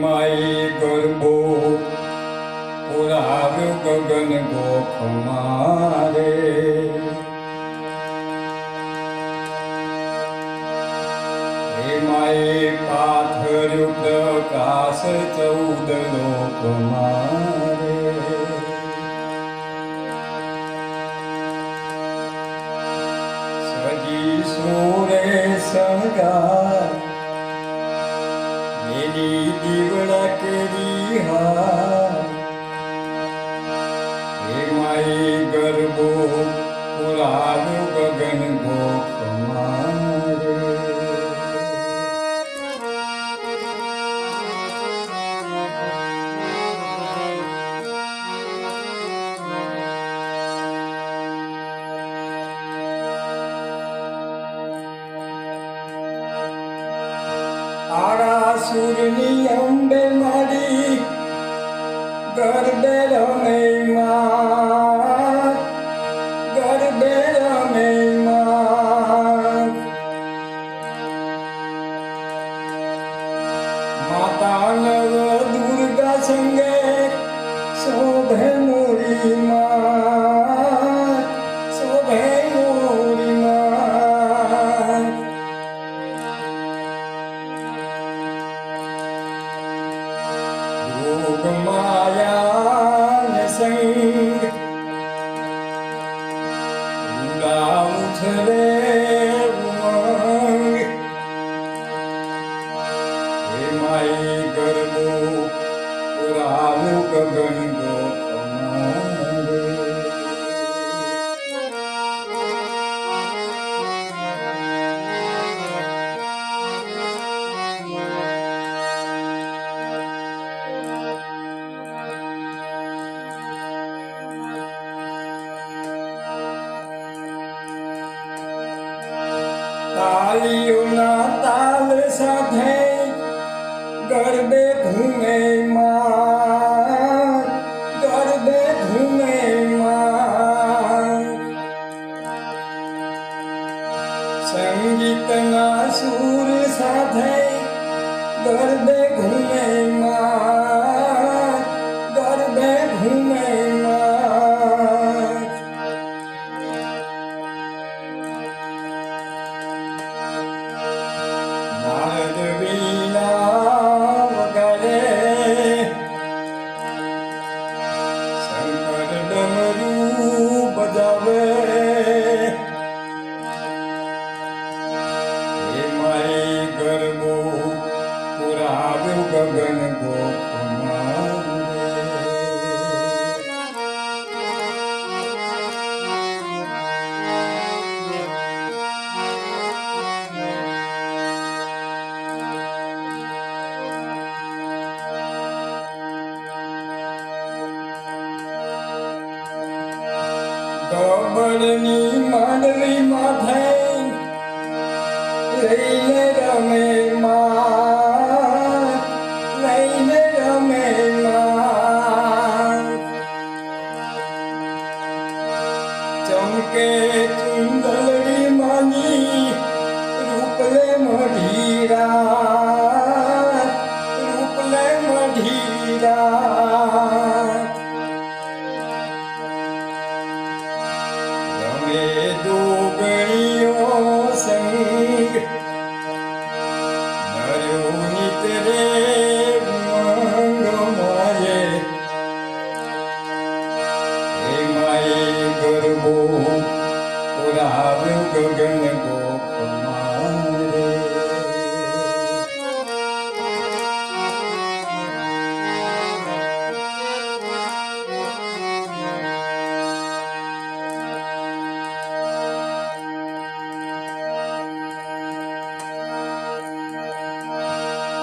માઈ ગરબો. પુરાવ્યો ગગન ગોખ મારે. હે માઈ પાથર્યો પ્રકાશ ચૌદ લોક મારે. સજી સુરે સંગાર મેરી દીવડા કરી હા હે માઈ ગરબો આરાસુરની અંબે મારી ગરબે રમે માં ગરબે રમે માં માતા હે માઈ ગરબો પુરાવું ગગન તાલીઓના તાલ સાથે ગરબે ઘૂમે માં ગરબે ઘૂમે માં સંગીતના સુર સાથે ગરબે ગબડની માંડવી માથે લઈને રમે માં, લઈને રમે ચમકે ચુંદલડી માની રૂપલે મઢીરા રૂપલે મઢીરા. પુરાવ્યો ગગન ગોખ મારે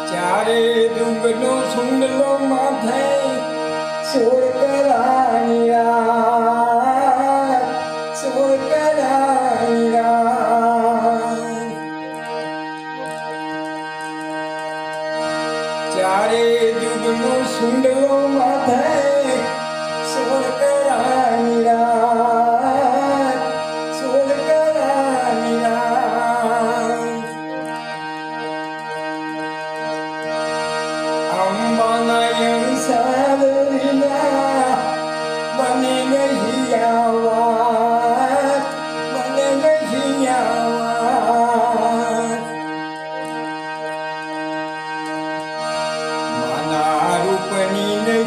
ચારે દુગનો સુંડલો માથે আরে দুগুনো শুনলো মাথায় i burning the